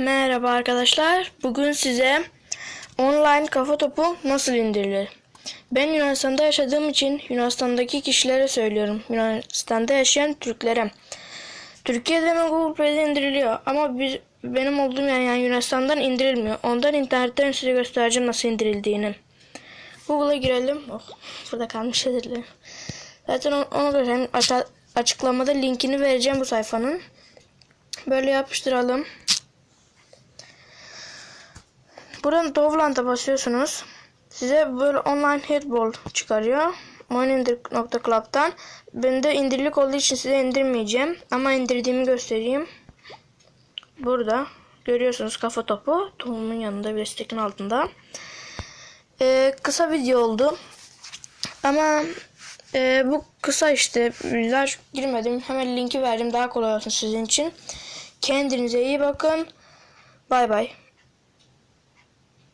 Merhaba arkadaşlar. Bugün size online kafa topu nasıl indirilir? Ben Yunanistan'da yaşadığım için Yunanistan'daki kişilere söylüyorum. Yunanistan'da yaşayan Türklere. Türkiye'de mi Google Play'de indiriliyor ama biz, benim olduğum yer yani Yunanistan'dan indirilmiyor. Ondan internetten size göstereceğim nasıl indirildiğini. Google'a girelim. Oh, burada kalmış özür. Zaten onu göstereyim. Aşağı, açıklamada linkini vereceğim bu sayfanın. Böyle yapıştıralım. Buradan Dovland'a basıyorsunuz. Size böyle online headball çıkarıyor. Oyunindir.club'dan. Ben de indirilik olduğu için size indirmeyeceğim. Ama indirdiğimi göstereyim. Burada görüyorsunuz kafa topu. Topumun yanında bir stekin altında. Ee, kısa video oldu. Ama e, bu kısa işte. Yüzler girmedim. Hemen linki verdim. Daha kolay olsun sizin için. Kendinize iyi bakın. Bay bay.